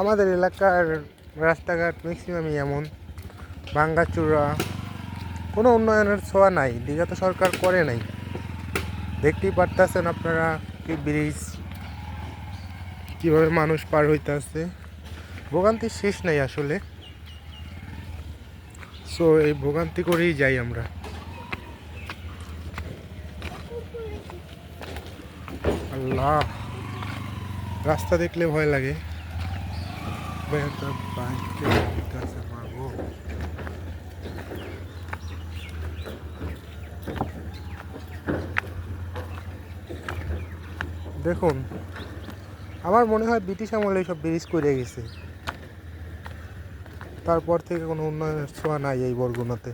আমাদের এলাকার রাস্তাঘাট ম্যাক্সিমামই এমন। ভাঙ্গাচুরা, কোনো উন্নয়নের ছোঁয়া নাই, দীঘা তো সরকার করে নাই। দেখতেই পারতেছেন আপনারা কি ব্রিজ কীভাবে মানুষ পার হইতেছে। ভোগান্তির শেষ নাই আসলে। সো এই ভোগান্তি করেই যাই আমরা। আল্লাহ, রাস্তা দেখলে ভয় লাগে। একটা গো। দেখুন, আমার মনে হয় ব্রিটিশ আমলে সব ব্রিজ করে গেছে তারপর থেকে কোনো উন্নয়নের ছোঁয়া নাই এই বরগুনাতে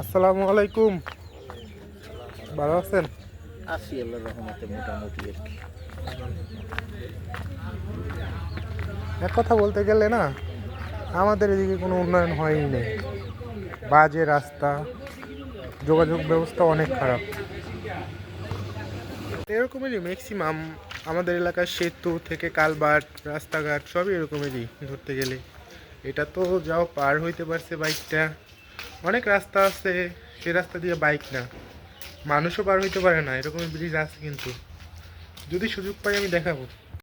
আসসালামু আলাইকুম। ভালো আছেন? আছি আল্লাহ রহমতে মোটামুটি আর কি। এক কথা বলতে গেলে না আমাদের এদিকে কোনো উন্নয়ন হয়ই নেই। বাজে রাস্তা যোগাযোগ ব্যবস্থা অনেক খারাপ। এরকমেরই ম্যাক্সিমাম আমাদের এলাকার সেতু থেকে কালবাট রাস্তাঘাট সবই এরকমেরই ধরতে গেলে। এটা তো যাও পার হইতে পারছে বাইকটা অনেক রাস্তা আছে সে রাস্তা দিয়ে বাইক না। মানুষও পার হইতে পারে না, এরকম ব্রিজ আছে কিন্তু। যদি সুযোগ পাই আমি দেখাবো।